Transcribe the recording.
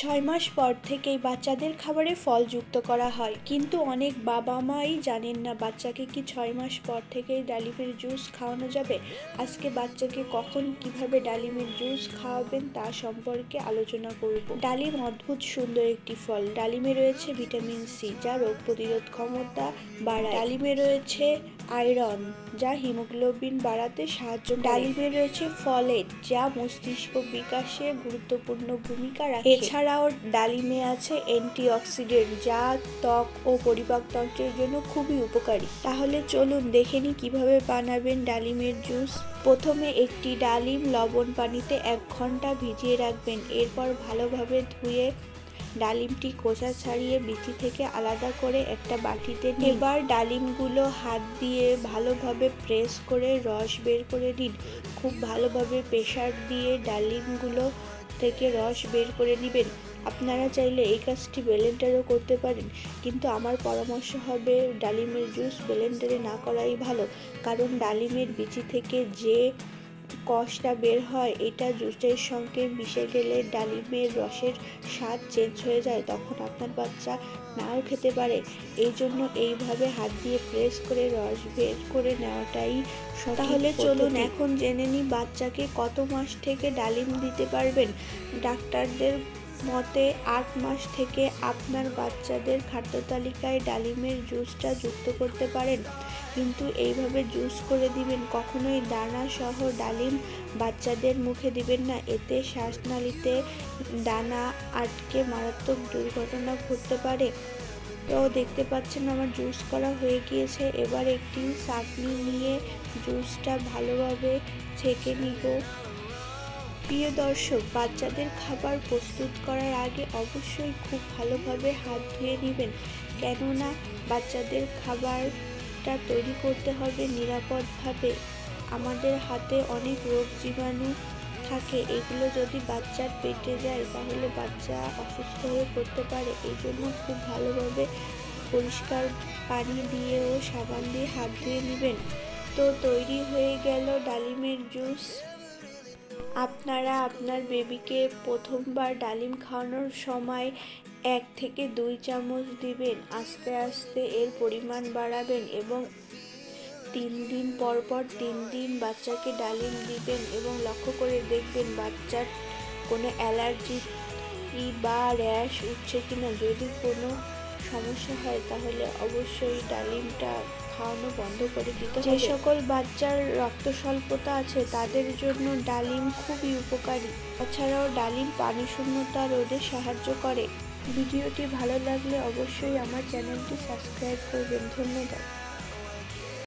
ছয় মাস পর থেকেই বাচ্চাদের খাবারে ফল যুক্ত করা হয়। কিন্তু অনেক বাবা মাই জানেন না বাচ্চাকে কি ছয় মাস পর থেকেই ডালিমের জুস খাওয়ানো যাবে। আজকে বাচ্চাকে কখন কীভাবে ডালিমের জুস খাওয়াবেন তা সম্পর্কে আলোচনা করব। ডালিম অদ্ভুত সুন্দর একটি ফল। ডালিমে রয়েছে ভিটামিন সি যা রোগ প্রতিরোধ ক্ষমতা বাড়ায়। ডালিমে রয়েছে আয়রন যা হিমোগ্লোবিন বাড়াতে সাহায্য ডালিমে রয়েছে ফলেট যা মস্তিষ্ক বিকাশে গুরুত্বপূর্ণ ভূমিকা রাখে। এছাড়াও ডালিমে আছে অ্যান্টিঅক্সিডেন্ট যা ত্বক ও পরিপাকতন্ত্রের জন্য খুবই উপকারী। তাহলে চলুন দেখে নিই কীভাবে বানাবেন ডালিমের জুস। প্রথমে একটি ডালিম লবণ পানিতে এক ঘণ্টা ভিজিয়ে রাখবেন এরপর ভালোভাবে ধুয়ে ডালিমটি খোসা ছাড়িয়ে বিচি থেকে আলাদা করে একটা বাটিতে এবার ডালিমগুলো হাত দিয়ে ভালোভাবে প্রেস করে রস বের করে নিন। খুব ভালোভাবে প্রেশার দিয়ে ডালিমগুলো থেকে রস বের করে নেবেন। আপনারা চাইলে এই কাজটি ব্লেন্ডারও করতে পারেন, কিন্তু আমার পরামর্শ হবে ডালিমের জুস ব্লেন্ডারে না করাই ভালো, কারণ ডালিমের বিচি থেকে যে কষটা বের হয় এটা জুসের সঙ্গে মিশে গেলে ডালিমের রসের স্বাদ চেঞ্জ হয়ে যায় তখন আপনার বাচ্চা নাও খেতে পারে। এই জন্য এইভাবে হাত দিয়ে প্রেস করে রস বের করে নেওয়াটাই তাহলে চলুন এখন জেনে নিই বাচ্চাকে কত মাস থেকে ডালিম দিতে পারবেন। ডাক্তারদের মতে, আট মাস থেকে আপনার বাচ্চাদের খাদ্য তালিকায় ডালিমের জুসটা যুক্ত করতে পারেন। কিন্তু এইভাবে জুস করে দিবেন, কখনোই দানা সহ ডালিম বাচ্চাদের মুখে দিবেন না। এতে শ্বাসনালীতে দানা আটকে মারাত্মক দুর্ঘটনা ঘটতে পারে। তো দেখতে পাচ্ছেন আমার জুস করা হয়ে গিয়েছে। এবার একটি চাটনি নিয়ে জুসটা ভালোভাবে ছেঁকে নিব। প্রিয় দর্শক, বাচ্চাদের খাবার প্রস্তুত করার আগে অবশ্যই খুব ভালোভাবে হাত ধুয়ে নেবেন। কেননা বাচ্চাদের খাবারটা তৈরি করতে হবে নিরাপদভাবে। আমাদের হাতে অনেক রোগ জীবাণু থাকে, এগুলো যদি বাচ্চার পেটে যায় তাহলে বাচ্চা অসুস্থ হয়ে পড়তে পারে। এই জন্য খুব ভালোভাবে পরিষ্কার পানি দিয়ে ও সাবান দিয়ে হাত ধুয়ে নেবেন। তো তৈরি হয়ে গেল ডালিমের জুস। আপনারা আপনার বেবিকে প্রথমবার ডালিম খাওয়ানোর সময় এক থেকে দুই চামচ দিবেন, আস্তে আস্তে এর পরিমাণ বাড়াবেন এবং তিন দিন পর পর তিন দিন বাচ্চাকে ডালিম দিবেন এবং লক্ষ্য করে দেখবেন বাচ্চার কোনো অ্যালার্জি বা র্যাশ উঠছে কিনা। যদি কোনো সমস্যা হয় তাহলে অবশ্যই ডালিমটা খাওয়ানো বন্ধ করে দিতে যে সকল বাচ্চার রক্ত স্বল্পতা আছে তাদের জন্য ডালিম খুবই উপকারী। তাছাড়াও ডালিম পানি শূন্যতা রোধে সাহায্য করে। ভিডিওটি ভালো লাগলে অবশ্যই আমার চ্যানেলটি সাবস্ক্রাইব করবেন। ধন্যবাদ।